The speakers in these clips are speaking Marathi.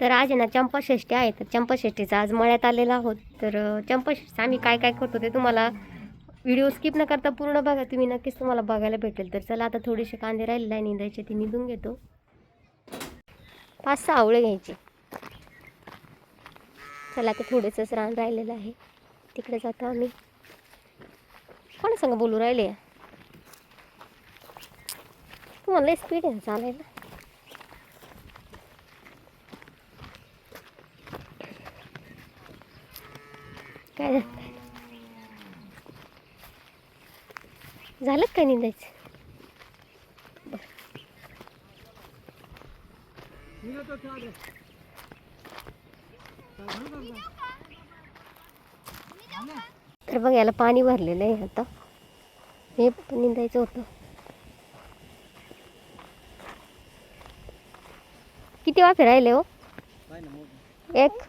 तर आज आहे ना चंपाषष्ठी आहे. तर चंपाषष्ठीचा आज मळ्यात आलेला आहोत. तर अं, आम्ही काय काय करतो ते तुम्हाला व्हिडिओ स्किप न करता पूर्ण बघा. तुम्ही नक्कीच तुम्हाला बघायला भेटेल. तर चला आता थोडेसे कांदे राहिलेले आहे. निंदायचे ते निंदून घेतो. पाच सहा आवळे घ्यायचे. चला आता थोडंसंच रान राहिलेलं आहे. तिकडे जातो आम्ही. कोण सांगा बोलू राहिले? तुम्हाला स्पीड आहे ना चालायला. काय? झालं? का काय निंदायचं? तर बघ याला पाणी भरलेलं आहे आता. हे पण निंदायचं होतं. किती वाफे राहिले हो? एक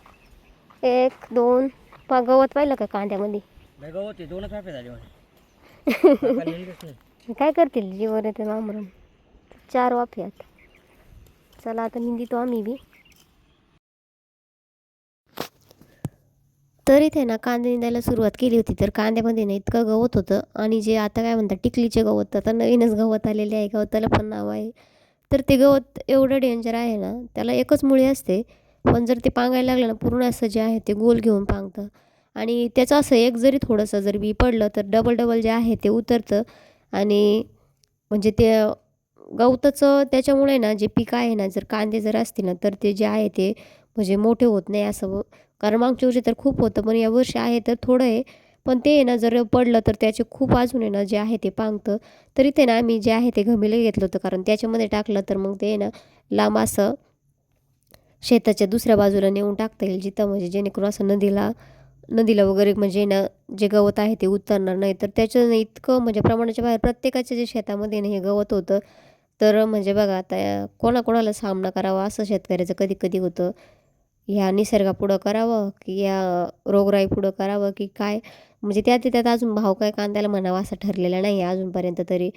एक दोन पा गवत पाहिलं का कांद्यामध्ये? गवत होते दोनच वाफे झाले माझे काय करतील जीवर येते मामरून? चार वाफे आहेत चला आता निंदितो आम्ही बी. तर इथे ना कांदे निंदायला सुरुवात केली होती तर कांद्यामध्ये ना इतकं गवत होतं आणि जे आता काय म्हणतात टिकलीचे गवत आता नवीनच गवत आलेले आहे गवताला पण नाव आहे. तर ते गवत एवढं डेंजर आहे ना त्याला एकच मुळी असते पण जर ते पांगायला लागलं ना पूर्ण असं जे आहे ते गोल घेऊन पांगतं. आणि त्याचं असं एक जरी थोडंसं जर बी पडलं तर डबल डबल जे आहे ते उतरतं. आणि म्हणजे ते गवताचं त्याच्यामुळे ना जे पीक आहे ना जर कांदे जर असतील ना तर ते जे आहे ते म्हणजे मोठे होत नाही असं. कारण मागच्या वर्षी तर खूप होतं पण या वर्षी आहे तर थोडं आहे. पण ते आहे ना जर पडलं तर त्याचे खूप अजून आहे ना जे आहे ते पांगतं. तरी ते ना आम्ही जे आहे ते घमीला घेतलं होतं कारण त्याच्यामध्ये टाकलं तर मग ते आहे ना लांब असं शेताच्या दुसऱ्या बाजूला नेऊन टाकता येईल जिथं म्हणजे जेणेकरून असं नदीला नदीला वगैरे म्हणजे ना जे गवत आहे ते उतरणार नाही. तर त्याच्यानं इतकं म्हणजे प्रमाणाच्या बाहेर प्रत्येकाच्या जे शेतामध्ये ना हे गवत होतं. तर म्हणजे बघा आता कोणाकोणाला सामना करावा असं शेतकऱ्याचं कधी कधी होतं. ह्या निसर्गापुढं करावं की या रोगराई पुढं करावं की काय? म्हणजे त्यात त्यात अजून भाव काय कांद्याला म्हणावा असं ठरलेला नाही आहे अजूनपर्यंत तरी.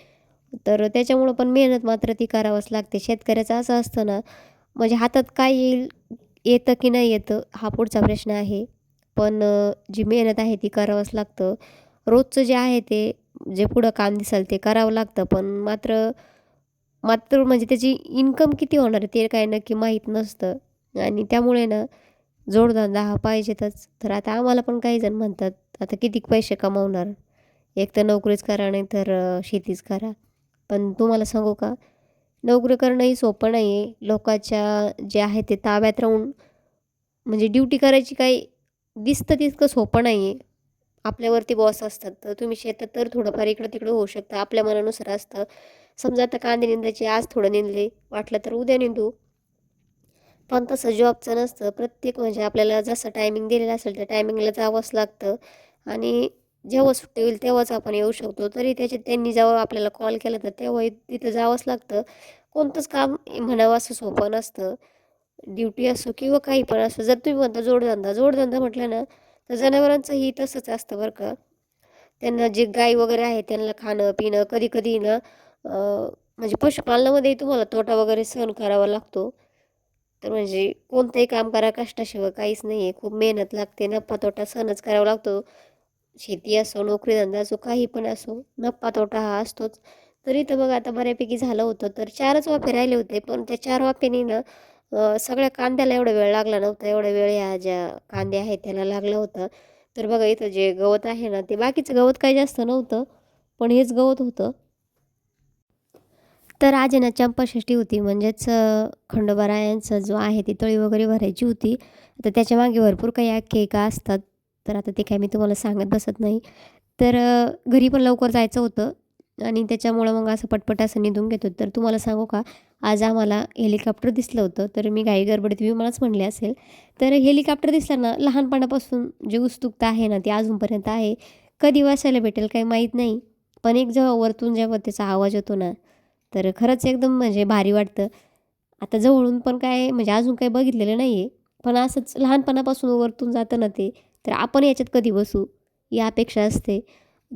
तर त्याच्यामुळं पण मेहनत मात्र ती करावंच लागते. शेतकऱ्याचं असं असतं ना म्हणजे हातात काय येईल येतं की नाही येतं हा पुढचा प्रश्न आहे. पण जी मेहनत आहे ती करावंच लागतं. रोजचं जे आहे ते जे पुढं काम दिसेल ते करावं लागतं. पण मात्र मात्र म्हणजे त्याची इन्कम किती होणार आहे ते काय नक्की माहीत नसतं. आणि त्यामुळे ना जोडधंदा हा पाहिजेतच. तर आता आम्हाला पण काही जण म्हणतात आता किती पैसे कमावणार? एक तर नोकरीच करा नाही तर शेतीच करा. पण तुम्हाला सांगू का? नोकरी करणंही सोपं नाही आहे लोकाच्या जे आहे ते ताब्यात राहून म्हणजे ड्युटी करायची काही दिसतं तितकं सोपं नाही आहे आपल्यावरती बॉस असतात तर तुम्ही शेतात तर थोडंफार इकडं तिकडं होऊ शकतं आपल्या मनानुसार असतं. समजा आता कांदे निंदायचे आज थोडं निंदले वाटलं तर उद्या निंदू. पण तसं जॉबचं नसतं. प्रत्येक म्हणजे आपल्याला जसं टायमिंग दिलेलं असेल त्या टायमिंगला जावंच लागतं. आणि जेव्हा सुट्टी होईल तेव्हाच आपण येऊ शकतो. तरी त्याच्यात त्यांनी जेव्हा आपल्याला कॉल केला तर तेव्हाही तिथं जावंच लागतं. कोणतंच काम म्हणावं असं सोपं नसतं. ड्युटी असो किंवा काही पण असो जर तुम्ही म्हणता जोडधंदा जोडधंदा म्हटलं ना तर जनावरांचंही तसंच असतं बरं का. त्यांना जे गाई वगैरे आहे त्यांना खाणं पिणं कधी कधी ना म्हणजे पशुपालनामध्येही तुम्हाला तोटा वगैरे सहन करावा लागतो. तर म्हणजे कोणतंही काम करा कष्टाशिवाय काहीच नाही आहे खूप मेहनत लागते नफा तोटा सहनच करावा लागतो. शेती असो नोकरी धंदा असो काही पण असो नफा तोटा हा असतोच. तरी तर मग आता बऱ्यापैकी झालं होतं तर चारच वाफे राहिले होते पण त्या चार वाफेने ना सगळ्या कांद्याला एवढा वेळ लागला नव्हता एवढा वेळ ह्या ज्या कांदे आहेत त्याला लागला होता. तर बघा इथं जे गवत आहे ना ते बाकीचं गवत काही जास्त नव्हतं पण हेच गवत होतं. तर आज ना चंपाषष्ठी होती. म्हणजेच खंडोबारायांचा जो आहे ती तळी वगैरे भरायची होती. तर त्याच्यामागे भरपूर काही आख्यायिका असतात. तर आता ते काय मी तुम्हाला सांगत बसत नाही. तर घरी पण लवकर जायचं होतं. आणि त्याच्यामुळं मग असं पटपट असं निधून घेतो. तर तुम्हाला सांगू का आज आम्हाला हेलिकॉप्टर दिसलं होतं तर मी घाई गडबडीत विमानच म्हणले असेल तर हेलिकॉप्टर दिसलं ना लहानपणापासून जी उत्सुकता आहे ना ती अजूनपर्यंत आहे. कधी वाचायला भेटेल काही माहीत नाही पण एक जेव्हा वरतून जेव्हा त्याचा आवाज येतो ना तर खरंच एकदम म्हणजे भारी वाटतं. आता जवळून पण काय म्हणजे अजून काही बघितलेलं नाही आहे पण असंच लहानपणापासून वरतून जातं ना ते तर आपण याच्यात कधी बसू? ही अपेक्षा असते.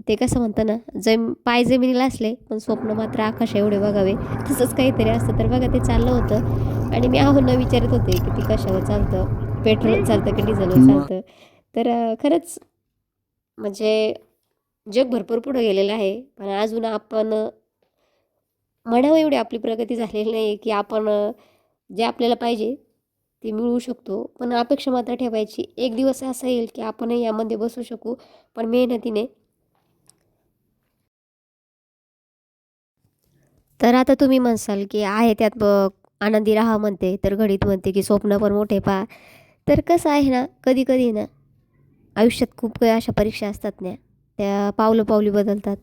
ते कसं म्हणतं ना जम पाय जमिनीला असले पण स्वप्न मात्र आकाशा एवढे बघावे. तसंच काहीतरी असतं तर बघा ते चाललं होतं. आणि मी आहोंना विचारत होते की ती कशावर चालतं? पेट्रोल चालतं की डिझेलवर चालतं? तर खरंच म्हणजे जग भरपूर पुढं गेलेलं आहे. पण अजून आपण म्हणावं एवढी आपली प्रगती झालेली नाही की आपण जे आपल्याला पाहिजे ते मिळवू शकतो. पण अपेक्षा मात्र ठेवायची. एक दिवस असा येईल की आपणही यामध्ये बसू शकू. पण मेहनतीने तर आता तुम्ही म्हणसाल की आहे त्यात बघ आनंदी राहा म्हणते तर घडीत म्हणते की स्वप्न पण मोठे पहा. तर कसं आहे ना कधी कधी ना आयुष्यात खूप काही अशा परीक्षा असतात ना त्या पावलं पावली बदलतात.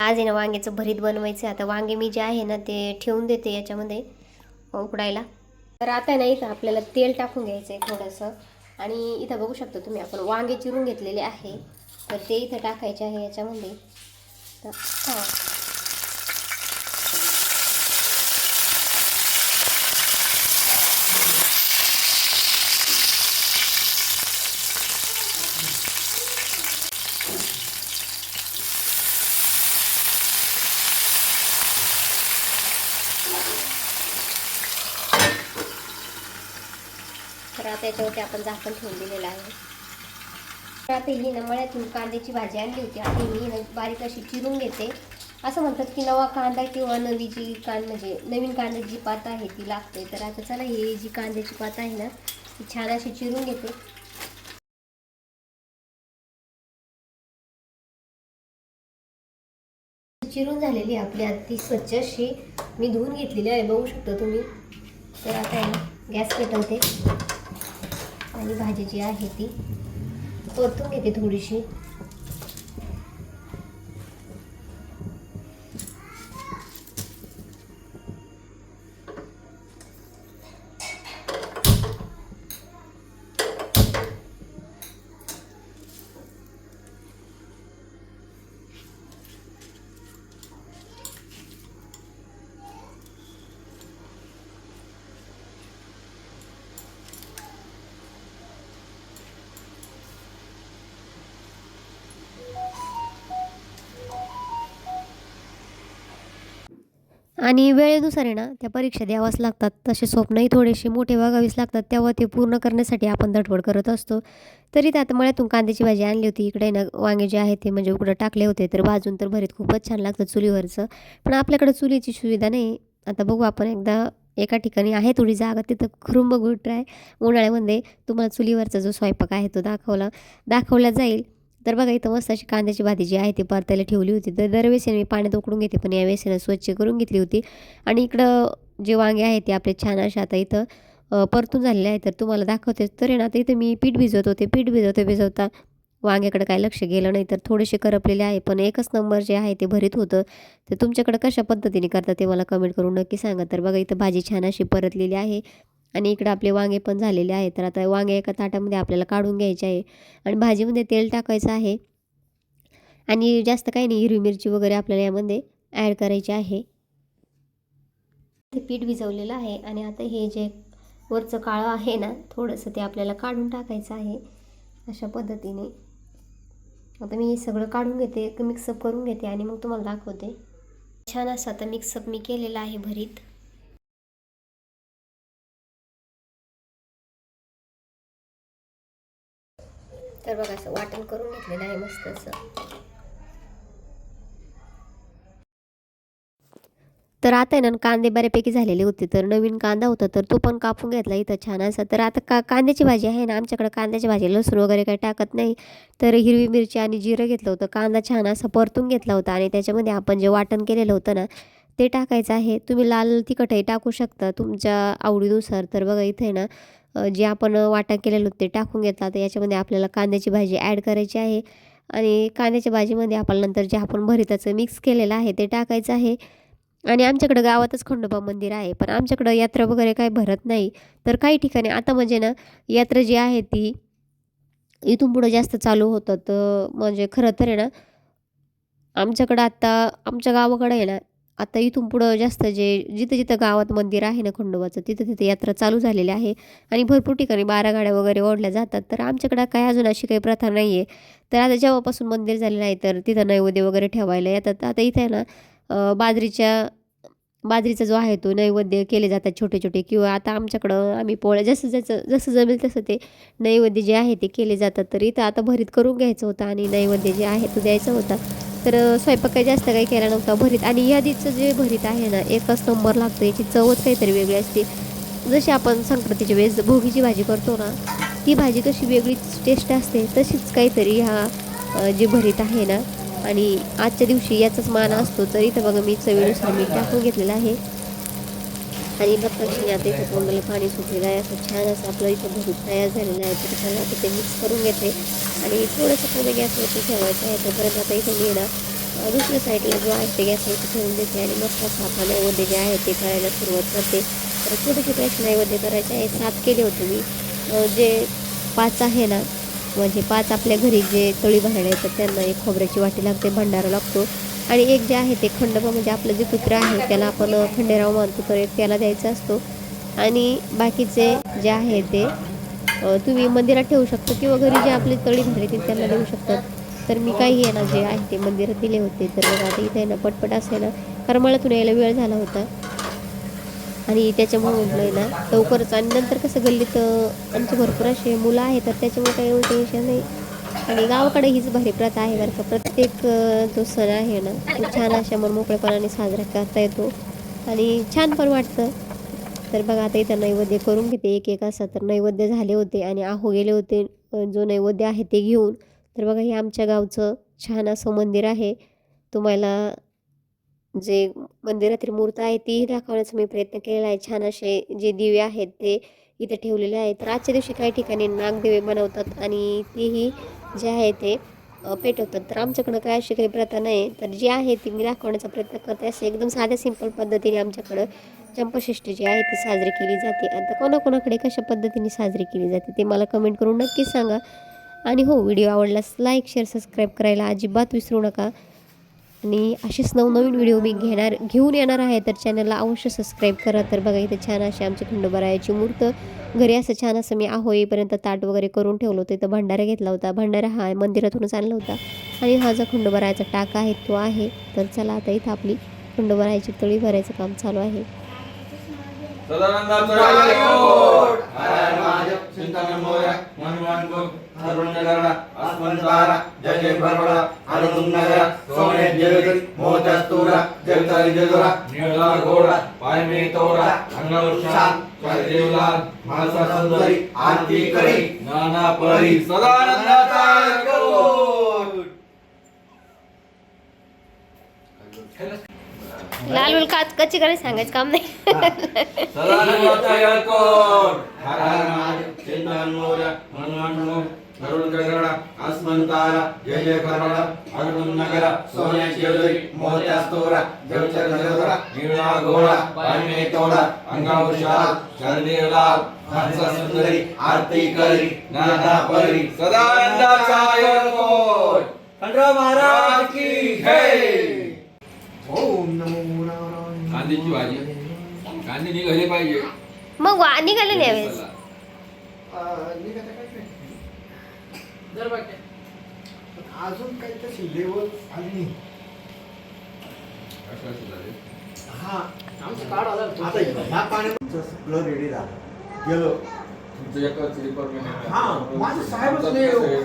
आज आहे ना वांग्याचं भरीत बनवायचं आता वांगे मी जे आहे ना ते ठेवून देते याच्यामध्ये उकडायला. तर आता नाही इथं आपल्याला तेल टाकून घ्यायचं आहे थोडंसं. आणि इथं बघू शकता तुम्ही आपण वांगे चिरून घेतलेले आहे. तर ते इथं टाकायचे आहे याच्यामध्ये. तर हां. आता याच्यावरती आपण झाकण ठेवून दिलेलं आहे. तर आता ही ना मळ्यातून कांद्याची भाजी आणली होती. आता मी बारीक अशी चिरून घेते. असं म्हणतात की नवा कांदा किंवा नवी जी कांद म्हणजे नवीन कांद्याची जी पात आहे ती लागते. तर आता चला ही जी कांद्याची पात आहे ना ती छान अशी चिरून घेते. चिरून झालेली आहे आपली अगदी ती स्वच्छ अशी मी धुवून घेतलेली आहे. बघू शकता तुम्ही. तर आता आहे गॅस पेटवते. आणि भाजी जी आहे ती परतून घेते थोडीशी. आणि वेळेनुसार आहे ना त्या परीक्षा द्यावाच लागतात. तसे स्वप्नही थोडेसे मोठे बघावीच लागतात. तेव्हा ते पूर्ण करण्यासाठी आपण धडपड करत असतो. तरी ते आता मळ्यातून कांद्याची भाजी आणली होती. इकडे ना वांगे जे आहे ते म्हणजे उकडं टाकले होते. तर भाजून तर भरीत खूपच छान लागतं चुलीवरचं. पण आपल्याकडे चुलीची सुविधा नाही. आता बघू आपण एकदा एका ठिकाणी आहे थोडी जागा तिथं करून बघू ट्राय उन्हाळ्यामध्ये तुम्हाला चुलीवरचा जो स्वयंपाक आहे तो दाखवला दाखवला जाईल. तर बघा इथं मस्त अशी कांद्याची भाजी जी आहे ती परतायला ठेवली होती. तर दरवेळेस मी पाण्यात उकडून घेते पण यावेळेस ना स्वच्छ करून घेतली होती. आणि इकडं जे वांगे आहेत ते आपले छान असे आता इथं परतून झालेले आहे तर तुम्हाला दाखवते. तर आहे ना आता इथं मी पीठ भिजवत होते. पीठ भिजवते भिजवता वांग्याकडे काय लक्ष गेलं नाही. तर थोडेसे करपलेले आहे पण एकच नंबर जे आहे ते भरीत होतं. तर तुमच्याकडे कशा पद्धतीने करतात ते मला कमेंट करून नक्की सांगा. तर बघा इथं भाजी छान अशी परतलेली आहे. आणि इकडं आपले वांगे पण झालेले आहेत. तर आता वांगे एका ताटामध्ये आपल्याला काढून घ्यायचे आहे. आणि भाजीमध्ये तेल टाकायचं आहे. आणि जास्त काही नाही हिरवी मिरची वगैरे आपल्याला यामध्ये ॲड करायची आहे. ते पीठ भिजवलेलं आहे आणि आता हे जे वरचं काळं आहे ना थोडंसं ते आपल्याला काढून टाकायचं आहे अशा पद्धतीने. आता मी हे सगळं काढून घेते मिक्सअप करून घेते आणि मग तुम्हाला दाखवते. छान असं आता मिक्सअप मी केलेलं आहे भरीत. तर बघा असं वाटण करून घेतलेलं आहे मस्त असं. तर आता आहे ना कांदे बऱ्यापैकी झालेले होते तर नवीन कांदा होता तर तो पण कापून घेतला इथं छान असा. तर आता का कांद्याची भाजी आहे ना आमच्याकडे कांद्याची भाजी लसूण वगैरे काही टाकत नाही. तर हिरवी मिरची आणि जिरं घेतलं होतं कांदा छान असा परतून घेतला होता आणि त्याच्यामध्ये आपण जे वाटण केलेलं होतं ना ते टाकायचं आहे. तुम्ही लाल तिखटही टाकू शकता. तुमच्या आवडीनुसार. तर बघा इथे आहे ना जे आपण वाटा केलेलं होतं ते टाकून घेतला. तर याच्यामध्ये आपल्याला कांद्याची भाजी ॲड करायची आहे. आणि कांद्याच्या भाजीमध्ये आपण नंतर जे आपण भरिताचं मिक्स केलेलं आहे ते टाकायचं आहे. आणि आमच्याकडं गावातच खंडोबा मंदिर आहे. पण आमच्याकडं यात्रा वगैरे काही भरत नाही. तर काही ठिकाणी आता म्हणजे ना यात्रा जी आहे ती इथून पुढं जास्त चालू होतं. तर म्हणजे खरं तर आहे ना आमच्याकडं आत्ता आमच्या गावाकडं आहे ना आता इथून पुढं जास्त जे जिथं जिथं गावात मंदिर आहे ना खंडोबाचं तिथं तिथं यात्रा चालू झालेली आहे. आणि भरपूर ठिकाणी बारा गाड्या वगैरे ओढल्या जातात. तर आमच्याकडं काय अजून अशी काही प्रथा नाही आहे तर आता जेव्हापासून मंदिर झालेलं आहे तर तिथं नैवेद्य वगैरे ठेवायला येतात. आता इथे आहे ना बाजरीच्या बाजरीचा जो आहे तो नैवेद्य केले जातात छोटे छोटे. किंवा आता आमच्याकडं आम्ही पोळ्या जसं जसं जसं जमेल तसं ते नैवेद्य जे आहे ते केले जातात. तर इथं आता भरीत करून घ्यायचं होतं आणि नैवेद्य जे आहे तो द्यायचा होता. तर स्वयंपाक काही जास्त काही केला नव्हता भरीत. आणि यादीचं जे भरीत आहे ना एकच नंबर लागतो याची चवच काहीतरी वेगळी असते. जशी आपण संक्रांतीच्या वेळेस भोगीची भाजी करतो ना ती भाजी कशी वेगळीच टेस्ट असते तशीच काहीतरी ह्या जे भरीत आहे ना. आणि आजच्या दिवशी याचाच मान असतो तर इथं बघा मी चवीनुसार मीठ टाकून घेतलेलं आहे. आणि बघताक्षणी आता इथं तोंडाला पाणी सुटलेलं आहे असं छान असं आपलं इथं भरीत तयार झालेलं आहे तर छान आता ते मिक्स करून घेते. आणि थोडंसं कमी गॅसवरती ठेवायचं आहे तोपर्यंत आता इथं मी ना दुसऱ्या साईडला जो आहे ते गॅस इथे ठेवून देते आणि मस्त साफ आपलं नैवेद्य जे आहे ते करायला सुरुवात करते. तर छोटे छोटे असे नैवेद्य करायचे आहे. सात केले होते मी. जे पाच आहे ना म्हणजे पाच आपल्या घरी जे तळी भरायला येतात त्यांना एक खोबऱ्याची वाटी लागते भंडारा लागतो. आणि एक जे आहे ते खंडोबा म्हणजे आपलं जे पुत्र आहे त्याला आपण खंडेराव मानतो तर एक त्याला द्यायचा असतो. आणि बाकीचे जे आहे ते तुम्ही मंदिरात ठेवू शकता किंवा घरी जे आपले तळी भरले ते त्यांना देऊ शकतात तर मी काही आहे ना जे आहे ते मंदिरात दिले होते. तर आता इथे आहे ना पटपट असे ना कारण मला तुला यायला वेळ झाला होता. आणि त्याच्यामुळे म्हटलं आहे ना लवकरच आणि नंतर कसं गल्लीत आमचं भरपूर असे मुलं आहेत तर त्याच्यामुळे काही एवढं टेन्शन नाही. आणि गावाकडे हीच भारी प्रथा आहे बरं का. प्रत्येक जो सण आहे ना तो छान अशा मनमोकळेपणाने साजरा करता येतो. आणि छान पण वाटतं. तर बघा आता इथं नैवेद्य करून घेते. एक एक असा तर नैवेद्य झाले होते आणि आहो गेले होते. जो नैवेद्य आहे ते घेऊन. तर बघा हे आमच्या गावचं छान असं मंदिर आहे. तुम्हाला जे मंदिरातील मूर्त आहे ती दाखवण्याचा मी प्रयत्न केलेला आहे. छान असे जे दिवे आहेत ते इथे ठेवलेले आहेत. तर आजच्या दिवशी काही ठिकाणी नागदिवे बनवतात आणि तेही जे आहे ते पेटवतात तर आमच्याकडं काय अशी काही प्रथा नाही. तर जी आहे ती मी दाखवण्याचा प्रयत्न करते. असे एकदम साध्या सिंपल पद्धतीने आमच्याकडं चंपशिष्ट जी आहे ती साजरी केली जाते. आता कोणाकोणाकडे कशा पद्धतीने साजरी केली जाते ते मला कमेंट करून नक्की सांगा. आणि हो व्हिडिओ आवडल्यास लाईक शेअर सबस्क्राईब करायला अजिबात विसरू नका. आणि असेच नवनवीन व्हिडिओ मी घेणार घेऊन येणार आहे तर चॅनलला अवश्य सबस्क्राईब करा. तर बघा इथे छान अशी आमची खंडोबरायाची मूर्त घरी असं छान असं मी आहो येईपर्यंत ताट वगैरे करून ठेवलं होतं. इथं भंडारा घेतला होता. भंडारा हा मंदिरातूनच आणला होता. आणि हा जो खंडोबारायाचा टाका आहे तो आहे. तर चला आता इथं आपली खंडोबारायाची तळी भरायचं काम चालू आहे. पाय मे तोरा अंगावर देवलाल मानसा सुंदरी आरती करी. नाना परी सदानंदाचा जयकोट लाल लाल काच कच्ची करायचं सांगायचं काम नाही. सदानंदाचा जयकोट हर हर महादेव चिंतन मोया मनमान गुण अरुण गगरा अस्मन तारा जय जय बरबडा अरुण नगरा सोने जयगरी मोहतस्तुरा जगचर जगरा निळा घोडा मे तोडा अंगावर शाल शरदेव लाल हंसा सुंदरी आरती करी नाना परी सदानंदाचा जयकोट खंडराव महाराज की जय. ओम नमो कांद्याची भाजी कांदे निघाले पाहिजे. मग वा निघाले नाही यावेळेस. अजून काही तशी लेवल आली नाही. हा. आता ह्या पाण्याचं सगळं रेडी झालं. गेलो. तुमचं एकच रिक्वायरमेंट हा, माझं साहेबच नाही.